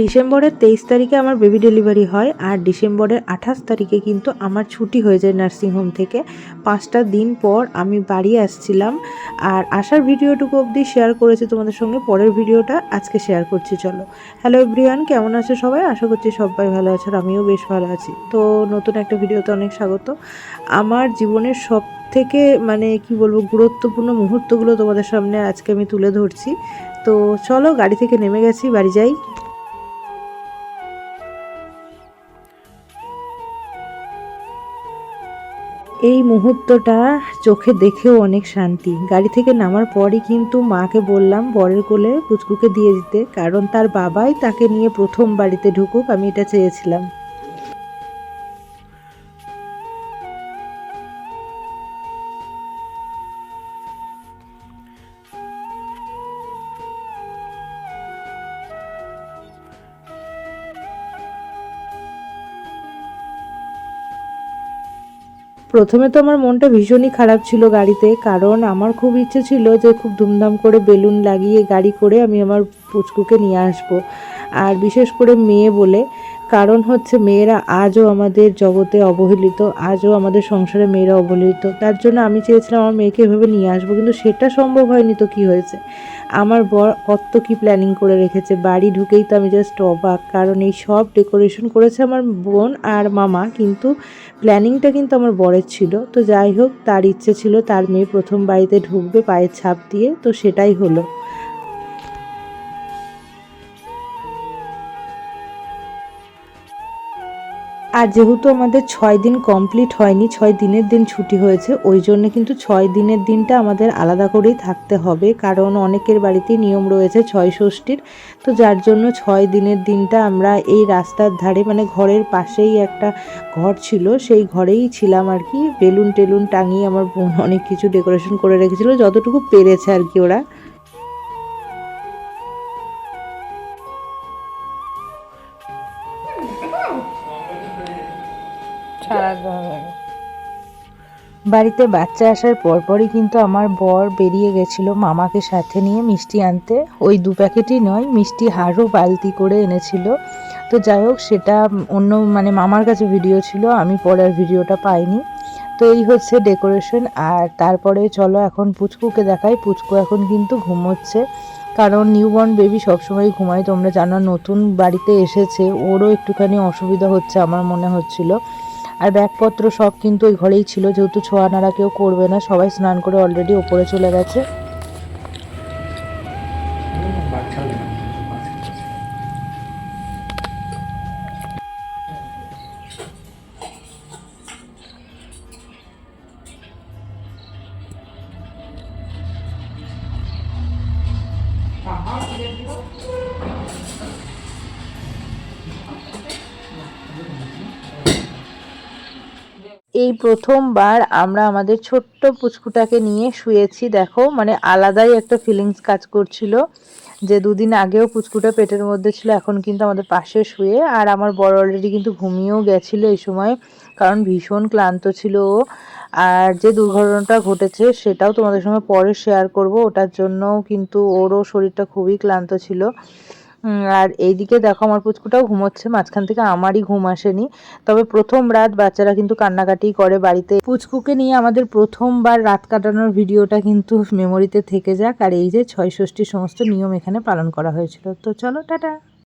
ডিসেম্বরের তেইশ তারিখে আমার বেবি ডেলিভারি হয় আর ডিসেম্বরের আঠাশ তারিখে কিন্তু আমার ছুটি হয়ে যায় নার্সিংহোম থেকে। পাঁচটা দিন পর আমি বাড়ি আসছিলাম। আর আসার ভিডিওটুকু অবধি শেয়ার করেছি তোমাদের সঙ্গে। পরের ভিডিওটা আজকে শেয়ার করছি, চলো। হ্যালো এভরিওয়ান কেমন আছো সবাই? আশা করছি সবাই ভালো আছে আর আমিও বেশ ভালো আছি। তো নতুন একটা ভিডিওতে অনেক স্বাগত। আমার জীবনের সব থেকে মানে কি বলব, গুরুত্বপূর্ণ মুহূর্তগুলো তোমাদের সামনে আজকে আমি তুলে ধরছি। তো চলো, গাড়ি থেকে নেমে গেছি, বাড়ি যাই। এই মুহূর্তটা চোখে দেখেও অনেক শান্তি। গাড়ি থেকে নামার পরই কিন্তু মাকে বললাম বরের কোলে পুচকুকে দিয়ে দিতে, কারণ তার বাবাই তাকে নিয়ে প্রথম বাড়িতে ঢুকুক, আমি এটা চেয়েছিলাম। প্রথমে তো আমার মনটা ভীষণই খারাপ ছিল গাড়িতে, কারণ আমার খুব ইচ্ছে ছিল যে খুব ধুমধাম করে বেলুন লাগিয়ে গাড়ি করে আমি আমার পুচকুকে নিয়ে আসব। আর বিশেষ করে মেয়ে বলে কারণ হচ্ছে মেয়েরা আজও আমাদের জগতে অবহেলিত, আজও আমাদের সংসারে মেয়েরা অবহেলিত। তার জন্য আমি চেয়েছিলাম আমার মেয়েকে এভাবে নিয়ে আসব, কিন্তু সেটা সম্ভব হয়নি তো কি হয়েছে? আমার বর কত কি প্ল্যানিং করে রেখেছে, বাড়ি ঢুকেই তো আমি জাস্ট অবাক। কারণ এই সব ডেকোরেশন করেছে আমার বোন আর মামা, কিন্তু প্ল্যানিংটা কিন্তু আমার বরের ছিল। তো যাই হোক, তার ইচ্ছে ছিল তার মেয়ে প্রথম বাড়িতে ঢুকবে পায়ের ছাপ দিয়ে, তো সেটাই হলো। আর যেহেতু আমাদের ছয় দিন কমপ্লিট হয়নি, ছয় দিনের দিন ছুটি হয়েছে, ওই জন্য কিন্তু ছয় দিনের দিনটা আমাদের আলাদা করেই থাকতে হবে। কারণ অনেকের বাড়িতেই নিয়ম রয়েছে ছয় ষষ্ঠীর। তো যার জন্য ছয় দিনের দিনটা আমরা এই রাস্তার ধারে মানে ঘরের পাশেই একটা ঘর ছিল, সেই ঘরেই ছিলাম আর কি। বেলুন টেলুন টাঙিয়ে আমার বোন অনেক কিছু ডেকোরেশন করে রেখেছিল, যতটুকু পেরেছে আর কি ওরা। বাড়িতে বাচ্চা আসার পরপরই কিন্তু আমার বর বেরিয়ে গেছিল মামাকে সাথে নিয়ে মিষ্টি আনতে। ওই দু প্যাকেটই নয়, মিষ্টি হারও বালতি করে এনেছিল। তো যাই হোক, সেটা অন্য মানে মামার কাছে ভিডিও ছিল, আমি পরের ভিডিওটা পাইনি। তো এই হচ্ছে ডেকোরেশন আর তারপরে চলো এখন পুচকুকে দেখাই। পুচকু এখন কিন্তু ঘুমোচ্ছে, কারণ নিউবর্ন বেবি সবসময় ঘুমায়। তোমরা জানো, নতুন বাড়িতে এসেছে, ওরও একটুখানি অসুবিধা হচ্ছে, আমার মনে হচ্ছিল। আর ব্যাগপত্র সব কিন্তু ওই ঘরেই ছিল, যেহেতু ছোঁয়া নাড়া কেউ করবে না, সবাই স্নান করে অলরেডি ওপরে চলে গেছে। এই প্রথমবার আমরা আমাদের ছোট্ট পুচকুটাকে নিয়ে শুয়েছি, দেখো মানে আলাদাই একটা ফিলিংস কাজ করছিল যে দুদিন আগেও পুচকুটা পেটের মধ্যে ছিল, এখন কিন্তু আমাদের পাশে শুয়ে, আর আমার বড় অলরেডি কিন্তু ঘুমিয়েও গেছিল এই সময়, কারণ ভীষণ ক্লান্ত ছিল ও, আর যে দুর্ঘটনাটা ঘটেছে সেটাও তোমাদের সঙ্গে পরে শেয়ার করব, ওটার জন্যও কিন্তু ওরও শরীরটা খুবই ক্লান্ত ছিল। আর এইদিকে দেখো আমার পুচকুটাও ঘুমোচ্ছে, মাঝখান থেকে আমারই ঘুম আসেনি। তবে প্রথম রাত বাচ্চারা কিন্তু কান্নাকাটি করে বাড়িতে। পুচকুকে নিয়ে আমাদের প্রথমবার রাত কাটানোর ভিডিওটা কিন্তু মেমোরিতে থেকে যাক। আর এই যে ছয় ষষ্ঠীর সমস্ত নিয়ম এখানে পালন করা হয়েছিল। তো চলো, টাটা।